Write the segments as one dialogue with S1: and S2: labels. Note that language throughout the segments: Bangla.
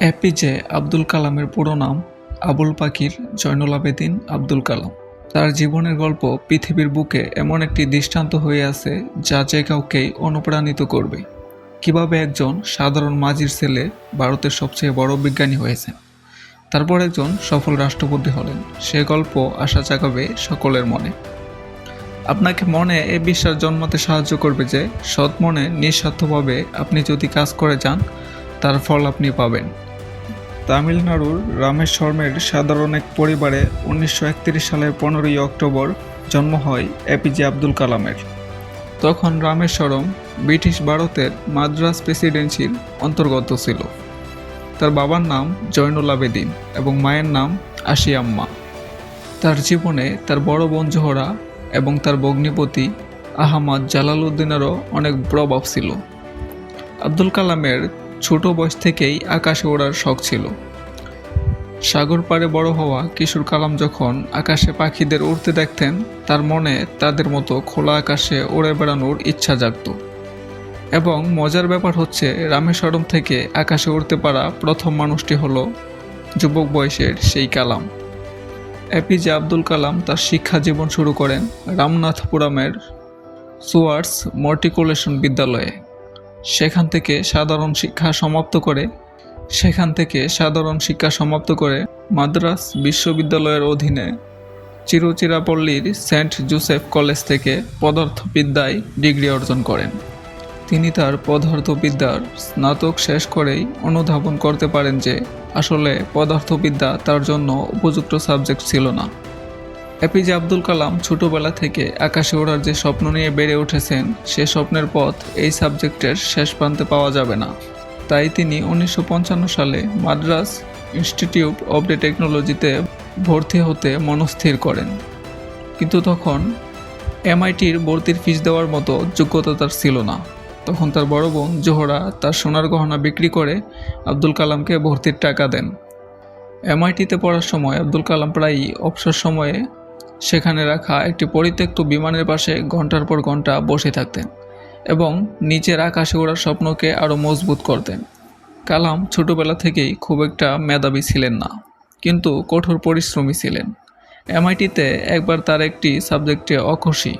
S1: এপিজে আব্দুল কালামের পুরো নাম আবুল পাকির জয়নুল আবেদিন আব্দুল কালাম। তার জীবনের গল্প পৃথিবীর বুকে এমন একটি দৃষ্টান্ত হয়ে আছে যা যে কাউকেই অনুপ্রাণিত করবে। কীভাবে একজন সাধারণ মাঝির ছেলে ভারতের সবচেয়ে বড় বিজ্ঞানী হয়েছেন? তারপর একজন সফল রাষ্ট্রপতি হলেন। সে গল্প আশা জাগাবে সকলের মনে। আপনাকে মনে এ বিশ্বাস জন্মাতে সাহায্য করবে যে, সৎ মনে নিঃস্বার্থভাবে আপনি যদি কাজ করে যান, তার ফল আপনি পাবেন। তামিলনাড়ুর রামেশ্বরমের সাধারণ এক পরিবারে উনিশশো একত্রিশ সালের পনেরোই অক্টোবর জন্ম হয় এপিজে আব্দুল কালামের। তখন রামেশ্বরম ব্রিটিশ ভারতের মাদ্রাস প্রেসিডেন্সির অন্তর্গত ছিল। তার বাবার নাম জয়নুল আবেদিন এবং মায়ের নাম আশিয়াম্মা তার জীবনে তার বড় বোন জোহরা এবং তার ভগ্নিপতি আহমদ জালালউদ্দিনেরও অনেক প্রভাব ছিল। আব্দুল কালামের ছোট বয়স থেকেই আকাশে ওড়ার শখ ছিল। সাগর পাড়ে বড় হওয়া কিশোর কালাম যখন আকাশে পাখিদের উড়তে দেখতেন, তার মনে তাদের মতো খোলা আকাশে উড়ে বেড়ানোর ইচ্ছা জাগত। এবং মজার ব্যাপার হচ্ছে, রামেশ্বরম থেকে আকাশে উড়তে পারা প্রথম মানুষটি হল যুবক বয়সের সেই কালাম। এপিজে আব্দুল কালাম তার শিক্ষা জীবন শুরু করেন রামনাথপুরমের সুয়ার্স মর্টিকুলেশন বিদ্যালয়ে। সেখান থেকে সাধারণ শিক্ষা সমাপ্ত করে, সেখান থেকে সাধারণ শিক্ষা সমাপ্ত করে মাদ্রাস বিশ্ববিদ্যালয়ের অধীনে চিরুচিরাপল্লীর সেন্ট জোসেফ কলেজ থেকে পদার্থবিদ্যায় ডিগ্রি অর্জন করেন। তিনি তার পদার্থবিদ্যার স্নাতক শেষ করেই অনুধাবন করতে পারেন যে আসলে পদার্থবিদ্যা তার জন্য উপযুক্ত সাবজেক্ট ছিল না। এপিজে আব্দুল কালাম ছোটবেলা থেকে আকাশে ওড়ার যে স্বপ্ন নিয়ে বেড়ে উঠেছেন, সে স্বপ্নের পথ এই সাবজেক্টের শেষ প্রান্তে পাওয়া যাবে না। তাই তিনি উনিশশো পঞ্চান্ন সালে মাদ্রাস ইনস্টিটিউট অব দ্য টেকনোলজিতে ভর্তি হতে মনস্থির করেন। কিন্তু তখন এমআইটির ভর্তির ফিস দেওয়ার মতো যোগ্যতা তার ছিল না। তখন তার বড় বোন জোহরা তার সোনার গহনা বিক্রি করে আব্দুল কালামকে ভর্তির টাকা দেন। এমআইটিতে পড়ার সময় আব্দুল কালাম প্রায়ই অবসর সময়ে সেখানে রাখা একটি পরিত্যক্ত বিমানের পাশে ঘণ্টার পর ঘণ্টা বসে থাকতেন এবং নিচের আকাশে ওড়ার স্বপ্নকে আরও মজবুত করতেন। কালাম ছোটবেলা থেকেই খুব একটা মেধাবী ছিলেন না, কিন্তু কঠোর পরিশ্রমী ছিলেন। এমআইটিতে একবার তার একটি সাবজেক্টে অখুশি।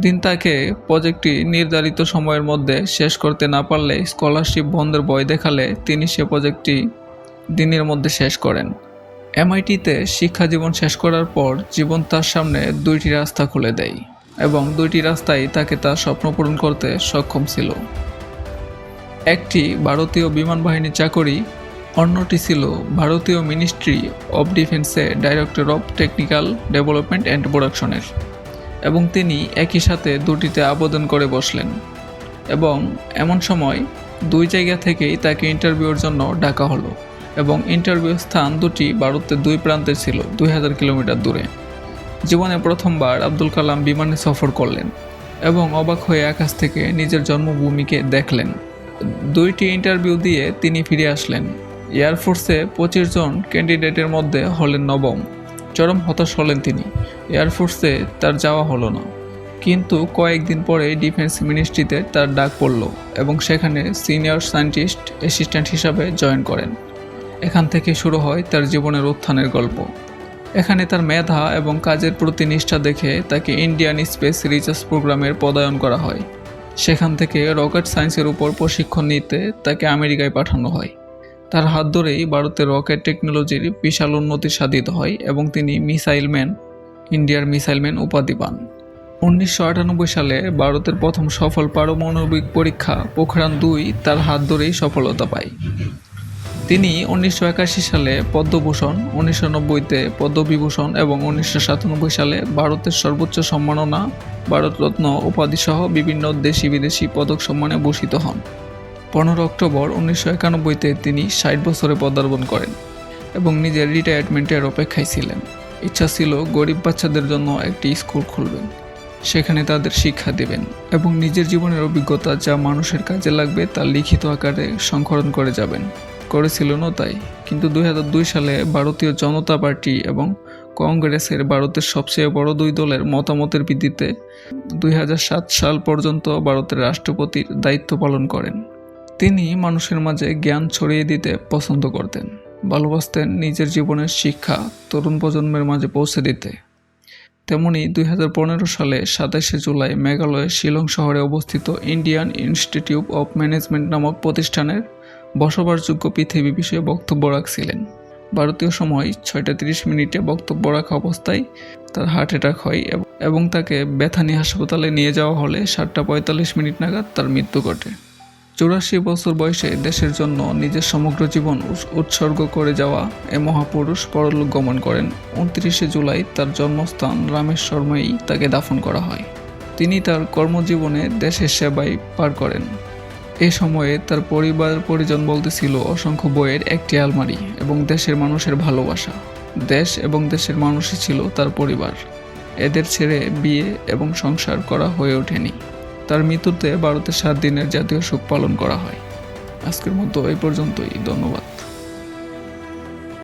S1: দিন তাকে প্রজেক্টটি নির্ধারিত সময়ের মধ্যে শেষ করতে না পারলে স্কলারশিপ বন্ধের ভয় দেখালে তিনি সে প্রজেক্টটি দিনের মধ্যে শেষ করেন। এমআইটিতে শিক্ষা জীবন শেষ করার পর জীবন তার সামনে দুইটি রাস্তা খুলে দেয় এবং দুইটি রাস্তাই তাকে তার স্বপ্ন পূরণ করতে সক্ষম ছিল। একটি ভারতীয় বিমান বাহিনী চাকরি, অন্যটি ছিল ভারতীয় মিনিস্ট্রি অব ডিফেন্সে director of technical development and প্রোডাকশনের এবং তিনি একই সাথে দুটিতে আবেদন করে বসলেন এবং এমন সময় দুই জায়গা থেকেই তাকে ইন্টারভিউর জন্য ডাকা হলো। এবং ইন্টারভিউ স্থান দুটি ভারতের দুই প্রান্তে ছিল, দুই হাজার কিলোমিটার দূরে। জীবনে প্রথমবার আব্দুল কালাম বিমানে সফর করলেন এবং অবাক হয়ে আকাশ থেকে নিজের জন্মভূমিকে দেখলেন। দুইটি ইন্টারভিউ দিয়ে তিনি ফিরে আসলেন। এয়ারফোর্সে পঁচিশ জন ক্যান্ডিডেটের মধ্যে হলেন নবম। চরম হতাশ হলেন তিনি। এয়ারফোর্সে তার যাওয়া হলো না। কিন্তু কয়েকদিন পরে ডিফেন্স মিনিস্ট্রিতে তার ডাক পড়ল এবং সেখানে সিনিয়র সায়েন্টিস্ট অ্যাসিস্ট্যান্ট হিসাবে জয়েন করেন। এখান থেকে শুরু হয় তার জীবনের উত্থানের গল্প। এখানে তার মেধা এবং কাজের প্রতি নিষ্ঠা দেখে তাকে ইন্ডিয়ান স্পেস রিসার্চ প্রোগ্রামের পদায়ন করা হয়। সেখান থেকে রকেট সায়েন্সের উপর প্রশিক্ষণ নিতে তাকে আমেরিকায় পাঠানো হয়। তার হাত ধরেই ভারতের রকেট টেকনোলজির বিশাল উন্নতি সাধিত হয় এবং তিনি মিসাইল ম্যান, ইন্ডিয়ার মিসাইল ম্যান উপাধি পান। উনিশশো আটানব্বই সালে ভারতের প্রথম সফল পারমাণবিক পরীক্ষা পোখরান দুই তার হাত ধরেই সফলতা পায়। তিনি উনিশশো একাশি সালে পদ্মভূষণ, উনিশশো নব্বইতে পদ্মবিভূষণ এবং উনিশশো সাতানব্বই সালে ভারতের সর্বোচ্চ সম্মাননা ভারতরত্ন উপাধিসহ বিভিন্ন দেশি বিদেশি পদক সম্মানে ভূষিত হন। পনেরো অক্টোবর উনিশশো একানব্বইতে তিনি ষাট বছরে পদার্পণ করেন এবং নিজের রিটায়ারমেন্টের অপেক্ষায় ছিলেন। ইচ্ছা ছিল গরিব বাচ্চাদের জন্য একটি স্কুল খুলবেন, সেখানে তাদের শিক্ষা দেবেন এবং নিজের জীবনের অভিজ্ঞতা যা মানুষের কাজে লাগবে তা লিখিত আকারে সংকলন করে যাবেন। করেছিলেনও তাই। কিন্তু দুই হাজার দুই সালে ভারতীয় জনতা পার্টি এবং কংগ্রেসের ভারতের সবচেয়ে বড় দুই দলের মতামতের ভিত্তিতে দুই হাজার সাত সাল পর্যন্ত ভারতের রাষ্ট্রপতির দায়িত্ব পালন করেন। তিনি মানুষের মাঝে জ্ঞান ছড়িয়ে দিতে পছন্দ করতেন, ভালোবাসতেন নিজের জীবনের শিক্ষা তরুণ প্রজন্মের মাঝে পৌঁছে দিতে। তেমনি দুই হাজার পনেরো সালে সাতাশে জুলাই মেঘালয়ের শিলং শহরে অবস্থিত ইন্ডিয়ান ইনস্টিটিউট অফ ম্যানেজমেন্ট নামক প্রতিষ্ঠানের বসবাসযোগ্য পৃথিবী বিষয়ে বক্তব্য রাখছিলেন। ভারতীয় সময় ছয়টা তিরিশ মিনিটে বক্তব্য রাখা অবস্থায় তার হার্ট অ্যাটাক হয় এবং- তাকে বেথানি হাসপাতালে নিয়ে যাওয়া হলে সাতটা পঁয়তাল্লিশ মিনিট নাগাদ তার মৃত্যু ঘটে। চুরাশি বছর বয়সে দেশের জন্য নিজের সমগ্র জীবন উৎস- উৎসর্গ করে যাওয়া এ মহাপুরুষ পরলোক গমন করেন। উনত্রিশে জুলাই তার জন্মস্থান রামেশ্বরমেই তাকে দাফন করা হয়। তিনি তার কর্মজীবনে দেশের সেবায় পার করেন। এ সময়ে তার পরিবার পরিজন বলতে ছিল অসংখ্য বইয়ের একটি আলমারি এবং দেশের মানুষের ভালোবাসা। দেশ এবং দেশের মানুষই ছিল তার পরিবার। এদের ছেড়ে বিয়ে এবং সংসার করা হয়ে ওঠেনি। তার মৃত্যুতে ভারতের সাত দিনের জাতীয় শোক পালন করা হয়। আজকের মতো এই পর্যন্তই। ধন্যবাদ।